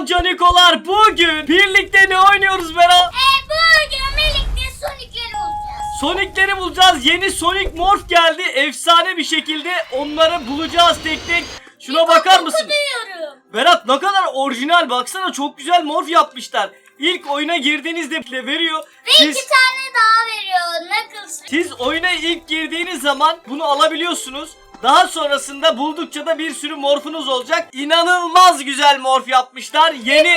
Selam canikolar. Bugün birlikte ne oynuyoruz Berat? E bugün birlikte Sonic'leri olacağız. Sonic'leri bulacağız. Yeni Sonic Morph geldi. Efsane bir şekilde onları bulacağız tek tek. Şuna bakar mısın? Diyorum. Berat ne kadar orijinal baksana çok güzel morf yapmışlar. İlk oyuna girdiğinizde bile veriyor. Ve Siz, iki tane daha veriyor Knuckles. siz oyuna ilk girdiğiniz zaman bunu alabiliyorsunuz. Daha sonrasında buldukça da bir sürü morfunuz olacak. İnanılmaz güzel morf yapmışlar. Yeni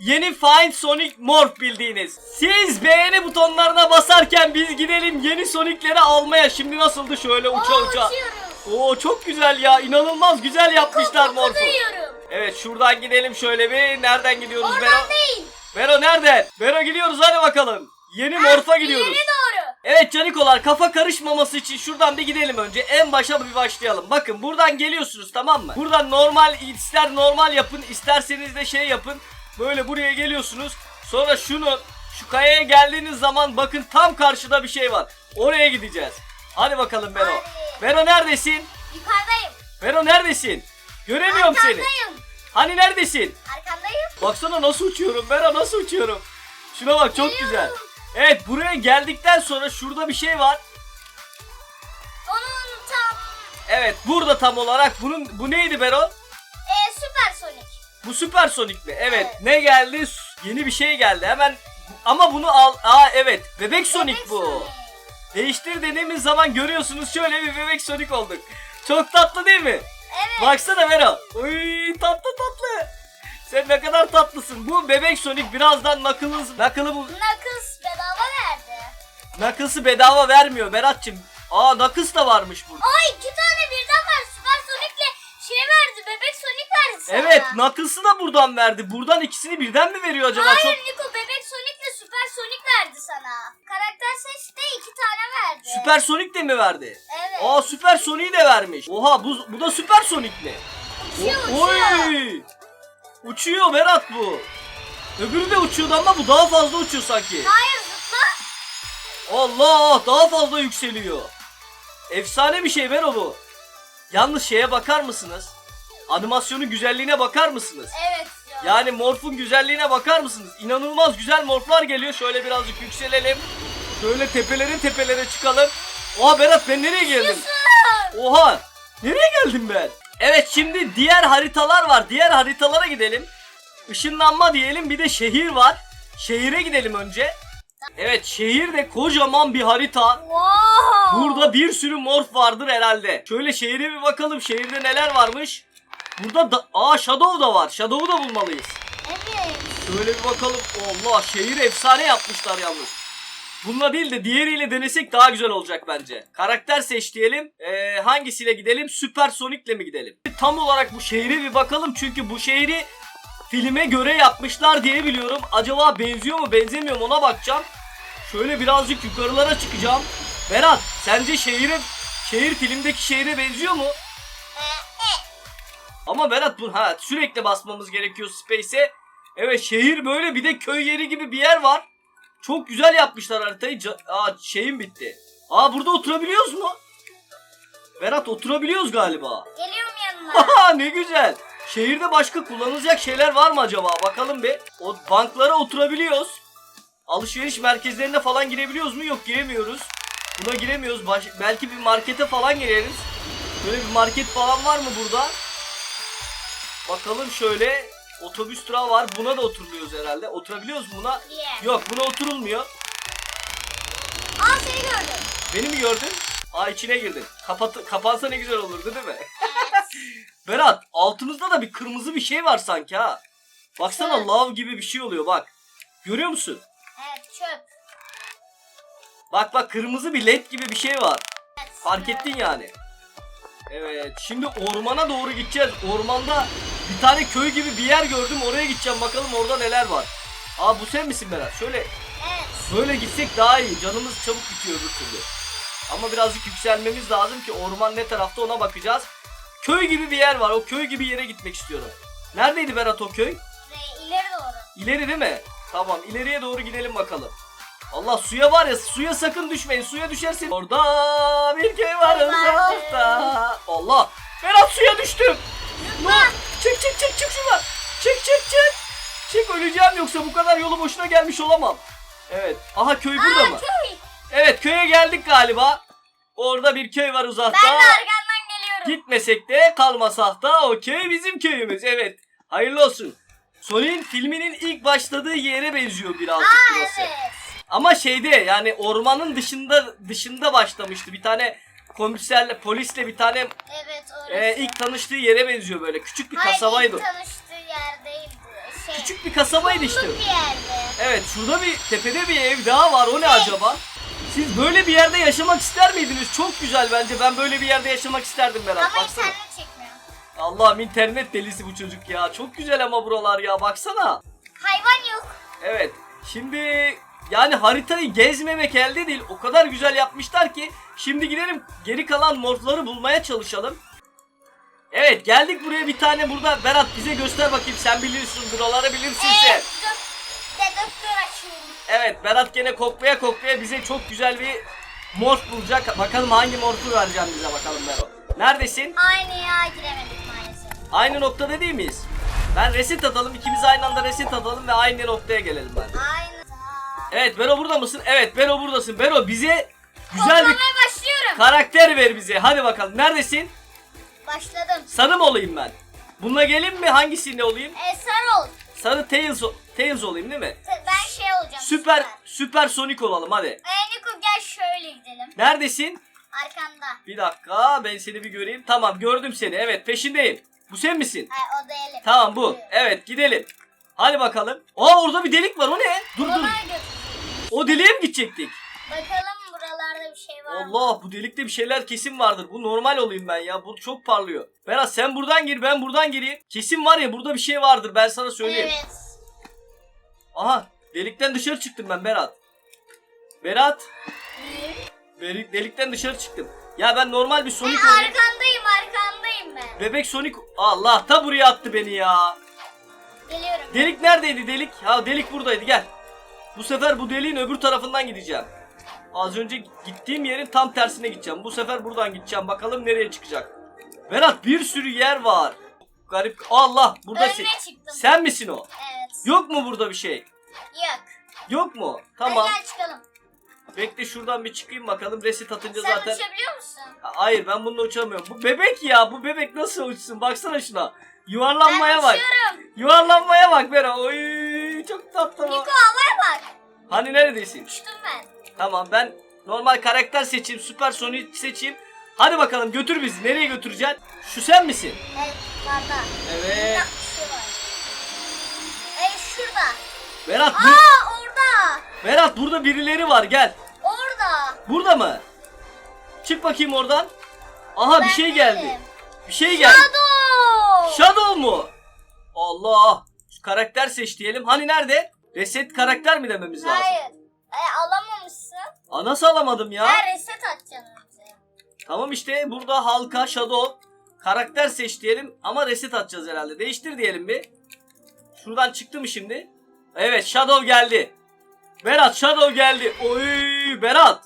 yeni Find Sonic Morph bildiğiniz. Siz beğeni butonlarına basarken biz gidelim yeni Sonic'leri almaya. Şimdi nasıldı şöyle uça Oo, uça. uçuyoruz. Oo çok güzel ya. İnanılmaz güzel yapmışlar duyuyorum. Evet şuradan gidelim şöyle bir. Nereden gidiyoruz Bero? Oradan değil. Bero nereden? Bero gidiyoruz hadi bakalım. Yeni morfa gidiyoruz. İleri doğru. Evet canikolar kafa karışmaması için şuradan bir gidelim önce. En başa bir başlayalım. Bakın buradan geliyorsunuz tamam mı? Buradan normal ister normal yapın isterseniz de şey yapın. Böyle buraya geliyorsunuz. Sonra şunu şu kayaya geldiğiniz zaman bakın tam karşıda bir şey var. Oraya gideceğiz. Hadi bakalım Bero. Bero neredesin? Yukarıdayım. Bero neredesin? Göremiyorum seni. Arkandayım. Hani neredesin? Arkandayım. Baksana nasıl uçuyorum Bera nasıl uçuyorum. Şuna bak çok Geliyorum. güzel. Evet buraya geldikten sonra şurada bir şey var. Onun tam Evet burada tam olarak bunun bu neydi Bero? e, Süper Sonic. Bu süper sonik mi? Evet. Evet. Ne geldi? Yeni bir şey geldi. Hemen ama bunu al. Aa evet. Bebek Sonic Bebek bu. Sonic. Değiştir dediğimiz zaman görüyorsunuz şöyle bir bebek Sonic olduk. Çok tatlı değil mi? Evet. Baksana Vero. Uy tatlı tatlı. Sen ne kadar tatlısın. Bu bebek Sonic birazdan Knuckles, Knuckles verdi. Knuckles'ı bedava vermiyor Berat'cığım. Aa Knuckles da varmış burada. Aa iki tane birden var. Süper Sonic'le şey verdi. Bebek Sonic verdi sana. Evet Knuckles'ı da buradan verdi. Buradan ikisini birden mi veriyor acaba? Hayır Çok Niko Bebek Sonic'le Süper Sonic verdi sana. Karakter seçti iki tane verdi. Süper Sonic de mi verdi? Evet. Aa Süper Sonic'i de vermiş. Oha bu, bu da Süper Sonic'li. Uçuyor O- uçuyor. Oy! Uçuyor Berat bu. Öbürü de uçuyordu ama bu daha fazla uçuyor sanki. Hayır. Allah daha fazla yükseliyor. Efsane bir şey Bero bu. Yalnız şeye bakar mısınız? Animasyonun güzelliğine bakar mısınız? Evet. ya. Yani morfun güzelliğine bakar mısınız? İnanılmaz güzel morflar geliyor. Şöyle birazcık yükselelim. Şöyle tepelerin tepelere çıkalım. Oha Berat ben nereye geldim? Oha! Nereye geldim ben? Evet şimdi diğer haritalar var. Diğer haritalara gidelim. Işınlanma diyelim bir de şehir var. Şehire gidelim önce. Evet şehir de kocaman bir harita. Wow. Burada bir sürü morf vardır herhalde. Şöyle şehire bir bakalım. Şehirde neler varmış? Burada da Aa Shadow da var. Shadow'u da bulmalıyız. Evet. Şöyle bir bakalım. Allah şehir efsane yapmışlar yalnız. Bununla değil de diğeriyle denesek daha güzel olacak bence. Karakter seç diyelim. Ee, hangisiyle gidelim? Süper Sonic'le mi gidelim? Tam olarak bu şehre bir bakalım çünkü bu şehri filme göre yapmışlar diye biliyorum. Acaba benziyor mu benzemiyor mu ona bakacağım. Şöyle birazcık yukarılara çıkacağım. Berat sence şehrin şehir filmdeki şehre benziyor mu? Ama Berat bu ha sürekli basmamız gerekiyor Space'e. Evet şehir böyle bir de köy yeri gibi bir yer var. Çok güzel yapmışlar haritayı. Aa şeyim bitti. Aa burada oturabiliyoruz mu? Berat oturabiliyoruz galiba. Geliyorum yanına. Ne güzel. Şehirde başka kullanılacak şeyler var mı acaba? Bakalım bir. O banklara oturabiliyoruz. Alışveriş merkezlerine falan girebiliyoruz mu? Yok giremiyoruz. Buna giremiyoruz. Baş- belki bir markete falan gireriz. Böyle bir market falan var mı burada? Bakalım şöyle. Otobüs durağı var. Buna da oturuluyoruz herhalde. Oturabiliyoruz mu buna? Yeah. Yok buna oturulmuyor. Aa seni gördüm. Beni mi gördün? Aa içine girdin. Kapat kapansa ne güzel olurdu değil mi? Evet. Berat altımızda da bir kırmızı bir şey var sanki ha. Baksana Evet. lav gibi bir şey oluyor bak. Görüyor musun? evet çöp. Bak bak kırmızı bir led gibi bir şey var. Evet, Fark çöp. ettin yani. Evet şimdi ormana doğru gideceğiz. Ormanda bir tane köy gibi bir yer gördüm. Oraya gideceğim bakalım orada neler var. Aa bu sen misin Berat? Şöyle Evet. böyle gitsek daha iyi. Canımız çabuk bitiyor öbür türlü. Ama birazcık yükselmemiz lazım ki orman ne tarafta ona bakacağız. Köy gibi bir yer var. O köy gibi yere gitmek istiyorum. Neredeydi Berat o köy? İleri doğru. İleri değil mi? Tamam ileriye doğru gidelim bakalım. Allah suya var ya suya sakın düşmeyin. Suya düşersin. Orada bir köy var uzakta. Allah. Berat suya düştüm. Ne? Çık çık çık çık şuradan. Çık çık çık. Çık öleceğim yoksa bu kadar yolu boşuna gelmiş olamam. Evet. Aha köy burada mı? Köy. Evet köye geldik galiba. Orada bir köy var uzakta. Ben geliyorum. Gitmesek de kalmasak da o köy bizim köyümüz. Evet. Hayırlı olsun. Sonic'in filminin ilk başladığı yere benziyor birazcık burası. Ama şeyde yani ormanın dışında dışında başlamıştı. Bir tane komiserle polisle bir tane Evet orası. e, ilk tanıştığı yere benziyor böyle. Küçük bir Hayır, kasabaydı. ilk tanıştığı yer değildi. Şey, Küçük bir kasabaydı işte. kumluk bir yerde. Evet şurada bir tepede bir ev daha var. O ne acaba? Siz böyle bir yerde yaşamak ister miydiniz? Çok güzel bence. Ben böyle bir yerde yaşamak isterdim Berat. Ama Baksana. internet çekmiyor. Allah'ım internet delisi bu çocuk ya. Çok güzel ama buralar ya. Baksana. Hayvan yok. Evet. Şimdi yani haritayı gezmemek elde değil. O kadar güzel yapmışlar ki. Şimdi gidelim geri kalan morfları bulmaya çalışalım. Evet geldik buraya bir tane burada. Berat bize göster bakayım. Sen biliyorsun buraları bilirsin sen. Evet. Dok dedektör açıyorum. Evet Berat gene koklaya koklaya bize çok güzel bir morf bulacak. Bakalım hangi morfu vereceğim bize bakalım Bero. Neredesin? Aynı ya giremedik maalesef. Aynı noktada değil miyiz? Ben reset atalım. ikimiz aynı anda reset atalım ve aynı noktaya gelelim ben. Aynı. Evet Bero burada mısın? Evet Bero buradasın. Bero bize güzel bir başlıyorum. karakter ver bize. Hadi bakalım. Neredesin? Başladım. Sarı mı olayım ben? Bununla gelin mi? Hangisinde olayım? E, sarı ol. Sarı Tails, o- Tails olayım değil mi? Ben şey olacağım. Süper süper Sonic olalım hadi. E, Niko gel şöyle gidelim. Neredesin? Arkanda. Bir dakika ben seni bir göreyim. Tamam gördüm seni. Evet peşindeyim. Bu sen misin? Ha, o da Elif. Tamam bu. Evet gidelim. Hadi bakalım. Aa orada bir delik var o ne? Dur dur. O deliğe mi gidecektik? Bakalım buralarda bir şey var mı? Allah bu delikte bir şeyler kesin vardır. Bu normal olayım ben ya. Bu çok parlıyor. Berat sen buradan gir ben buradan gireyim. Kesin var ya burada bir şey vardır ben sana söyleyeyim. Evet. Aha delikten dışarı çıktım ben Berat. Berat. Delik, delikten dışarı çıktım. Ya ben normal bir Ben Sonic olayım. arkandayım arkandayım ben. Bebek Sonic. Allah ta buraya attı beni ya. Geliyorum. Delik neredeydi delik? Ha delik buradaydı gel. Bu sefer bu deliğin öbür tarafından gideceğim. Az önce gittiğim yerin tam tersine gideceğim. Bu sefer buradan gideceğim. Bakalım nereye çıkacak. Berat bir sürü yer var. Garip. Allah burada Önüne çıktım. Sen misin o? Evet. Yok mu burada bir şey? Yok. Yok mu? Hadi Tamam. gel çıkalım. Bekle şuradan bir çıkayım bakalım. Resit atınca Sen zaten. uçabiliyor musun? Ha, Hayır ben bununla uçamıyorum. Bu bebek ya. Bu bebek nasıl uçsun? Baksana şuna. Yuvarlanmaya ben bak. uçuyorum. Yuvarlanmaya bak Bera. Oy çok tatlı. Niko havaya bak. Hani neredesin? Uçtum ben. Tamam ben normal karakter seçeyim. Süper Sonic seçeyim. Hadi bakalım götür bizi. Nereye götüreceksin? Şu sen misin? Evet var. Evet şurada. Berat, bu, Aa orada. Berat burada birileri var gel. Orada. Burada mı? Çık bakayım oradan. Aha bir Ben şey geldi. değilim. Bir şey geldi. Shadow. Shadow mu? Allah. Şu karakter seç diyelim. Hani nerede? Reset karakter mi dememiz lazım? Hayır. E, alamamışsın. Aa, nasıl alamadım ya? Ha reset bize. Tamam işte burada halka Shadow karakter seç diyelim ama reset atacağız herhalde. Değiştir diyelim bir. Şuradan çıktı mı şimdi? Evet Shadow geldi. Berat Shadow geldi. Oy Berat.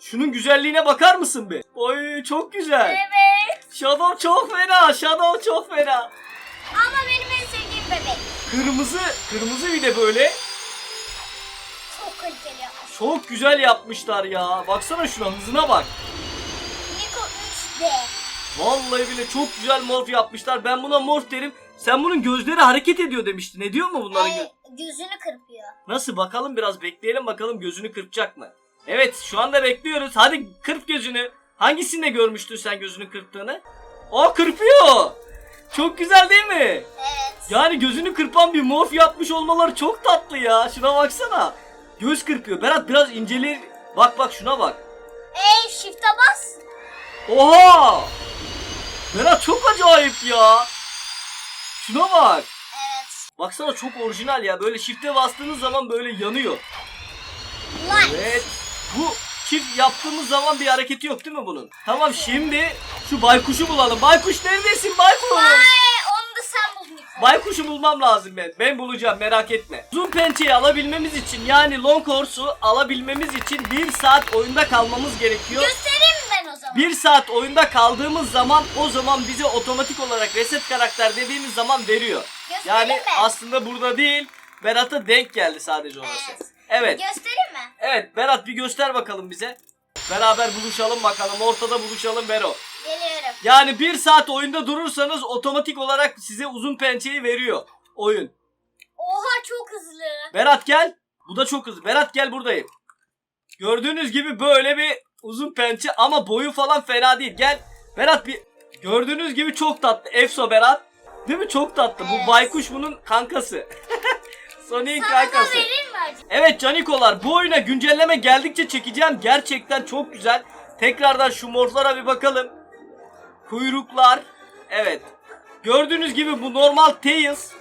Şunun güzelliğine bakar mısın be? Oy çok güzel. Evet. Shadow çok fena. Shadow çok fena. Ama benim en sevdiğim bebek. Kırmızı, kırmızı bir de böyle. Çok kaliteli. Çok güzel yapmışlar ya. Baksana şuna hızına bak. Niko 3D. Vallahi bile çok güzel morf yapmışlar. Ben buna morf derim. Sen bunun gözleri hareket ediyor demiştin. Ne diyor mu bunların gö- E, gözünü kırpıyor. Nasıl bakalım biraz bekleyelim bakalım gözünü kırpacak mı? Evet şu anda bekliyoruz. Hadi kırp gözünü. Hangisinde görmüştün sen gözünü kırptığını? Aa kırpıyor. Çok güzel değil mi? Evet. Yani gözünü kırpan bir morf yapmış olmaları çok tatlı ya. Şuna baksana. Göz kırpıyor. Berat biraz incelir. Bak bak şuna bak. Ey shift'e bas. Oha! Berat çok acayip ya. Şuna bak. Evet. Baksana çok orijinal ya. Böyle shift'e bastığınız zaman böyle yanıyor. Light. Evet. Bu çift yaptığımız zaman bir hareketi yok değil mi bunun? Tamam şimdi şu baykuşu bulalım. Baykuş neredesin baykuş? Ay, onu da sen bul Niko. Baykuşu bulmam lazım ben. Ben bulacağım merak etme. Zoom pençeyi alabilmemiz için yani long horse'u alabilmemiz için bir saat oyunda kalmamız gerekiyor. Göstereyim mi o zaman? Bir saat oyunda kaldığımız zaman o zaman bize otomatik olarak reset karakter dediğimiz zaman veriyor. Göstereyim Yani mi? aslında burada değil. Berat'a denk geldi sadece orası. Evet. Evet. Göstereyim mi? Evet Berat bir göster bakalım bize. Beraber buluşalım bakalım. Ortada buluşalım Bero. Geliyorum. Yani bir saat oyunda durursanız otomatik olarak size uzun pençeyi veriyor oyun. Oha çok hızlı. Berat gel. Bu da çok hızlı. Berat gel buradayım. Gördüğünüz gibi böyle bir uzun pençe ama boyu falan fena değil. Gel. Berat bir gördüğünüz gibi çok tatlı. Efso Berat. Değil mi? Çok tatlı. Evet. Bu baykuş bunun kankası. Sonic'in kankası. Evet canikolar bu oyuna güncelleme geldikçe çekeceğim. Gerçekten çok güzel. Tekrardan şu morflara bir bakalım. Kuyruklar. Evet. Gördüğünüz gibi bu normal Tails.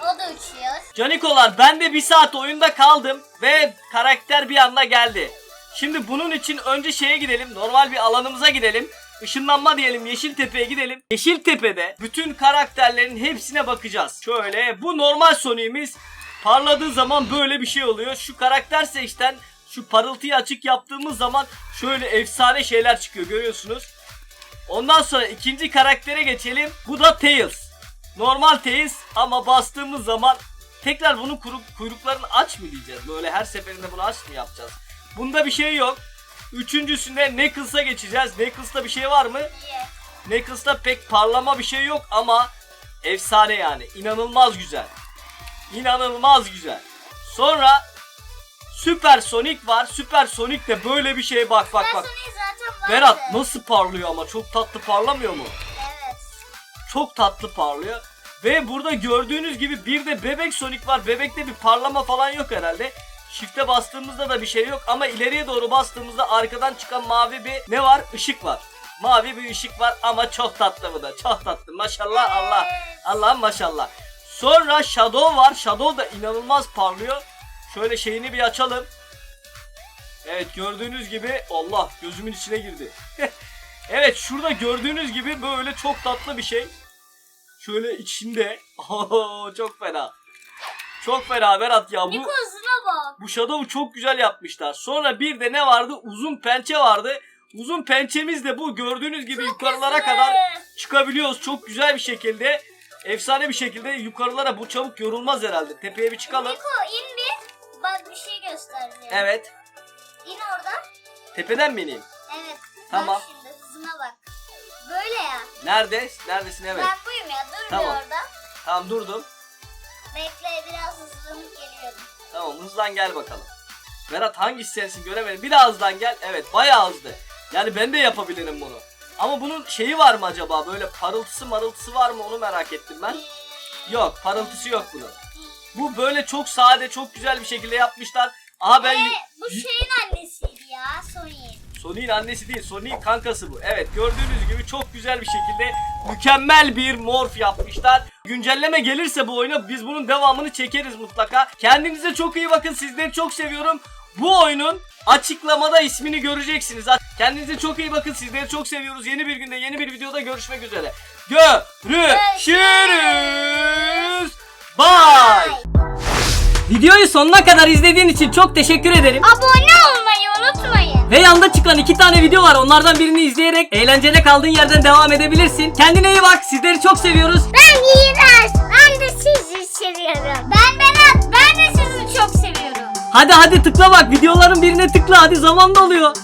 O da uçuyor. Canikolar ben de bir saat oyunda kaldım ve karakter bir anda geldi. Şimdi bunun için önce şeye gidelim. Normal bir alanımıza gidelim. Işınlanma diyelim Yeşiltepe'ye gidelim. Yeşiltepe'de bütün karakterlerin hepsine bakacağız. Şöyle bu normal Sonic'imiz parladığı zaman böyle bir şey oluyor. Şu karakter seçten şu parıltıyı açık yaptığımız zaman şöyle efsane şeyler çıkıyor görüyorsunuz. Ondan sonra ikinci karaktere geçelim. Bu da Tails. Normal Tails ama bastığımız zaman tekrar bunun kuyruklarını aç mı diyeceğiz? Böyle her seferinde bunu aç mı yapacağız? Bunda bir şey yok. Üçüncüsünde Knuckles'a geçeceğiz. Knuckles'ta bir şey var mı? İyi. Knuckles'ta pek parlama bir şey yok ama efsane yani. İnanılmaz güzel. İnanılmaz güzel. Sonra Süper Sonic var. Süper Sonic de böyle bir şey bak bak bak. Berat nasıl parlıyor ama çok tatlı parlamıyor mu? Evet. Çok tatlı parlıyor. Ve burada gördüğünüz gibi bir de bebek Sonic var. Bebekte bir parlama falan yok herhalde. Shift'e bastığımızda da bir şey yok ama ileriye doğru bastığımızda arkadan çıkan mavi bir ne var? Işık var. Mavi bir ışık var ama çok tatlı bu da. Çok tatlı. Maşallah Allah. Allah maşallah. Sonra Shadow var. Shadow da inanılmaz parlıyor. Şöyle şeyini bir açalım. Evet gördüğünüz gibi Allah gözümün içine girdi. evet şurada gördüğünüz gibi böyle çok tatlı bir şey. Şöyle içinde. Oho, çok fena. Çok fena Berat ya. Bu, Niko hızına bak. Bu Shadow'u çok güzel yapmışlar. Sonra bir de ne vardı? Uzun pençe vardı. Uzun pençemiz de bu. Gördüğünüz gibi yukarılara Hızlı. kadar çıkabiliyoruz. Çok güzel bir şekilde. Efsane bir şekilde yukarılara bu çabuk yorulmaz herhalde. Tepeye bir çıkalım. Niko in bir. Bak bir şey göstereceğim. Evet. İn oradan. Tepeden mi ineyim? Evet. Tamam. Bak şimdi hızına bak. Böyle ya. Nerede? Neredesin? Evet. Ben buyum ya. Dur Tamam. bir orada. Tamam durdum. Bekle biraz hızlanıp geliyorum. Tamam hızlan gel bakalım. Berat hangisi sensin göremedim. Bir daha hızlan gel. Evet bayağı hızlı. Yani ben de yapabilirim bunu. Ama bunun şeyi var mı acaba? Böyle parıltısı marıltısı var mı onu merak ettim ben. Yok parıltısı yok bunun. Bu böyle çok sade çok güzel bir şekilde yapmışlar. Aha ben... Ee, bu şeyin annesiydi ya. Sonic'in. Sonic'in annesi değil Sonic'in kankası bu. Evet gördüğünüz gibi çok güzel bir şekilde mükemmel bir morf yapmışlar. Güncelleme gelirse bu oyuna biz bunun devamını çekeriz mutlaka. Kendinize çok iyi bakın sizleri çok seviyorum. Bu oyunun açıklamada ismini göreceksiniz. Kendinize çok iyi bakın sizleri çok seviyoruz. Yeni bir günde yeni bir videoda görüşmek üzere. Görüşürüz. Bye. Videoyu sonuna kadar izlediğin için çok teşekkür ederim. Abone olmayı. Ve yanda çıkan iki tane video var. Onlardan birini izleyerek eğlenceli kaldığın yerden devam edebilirsin. Kendine iyi bak. Sizleri çok seviyoruz. Ben Yiğidaş. Ben de sizi seviyorum. Ben Berat. Ben de sizi çok seviyorum. Hadi hadi tıkla bak. Videoların birine tıkla. Hadi zaman doluyor.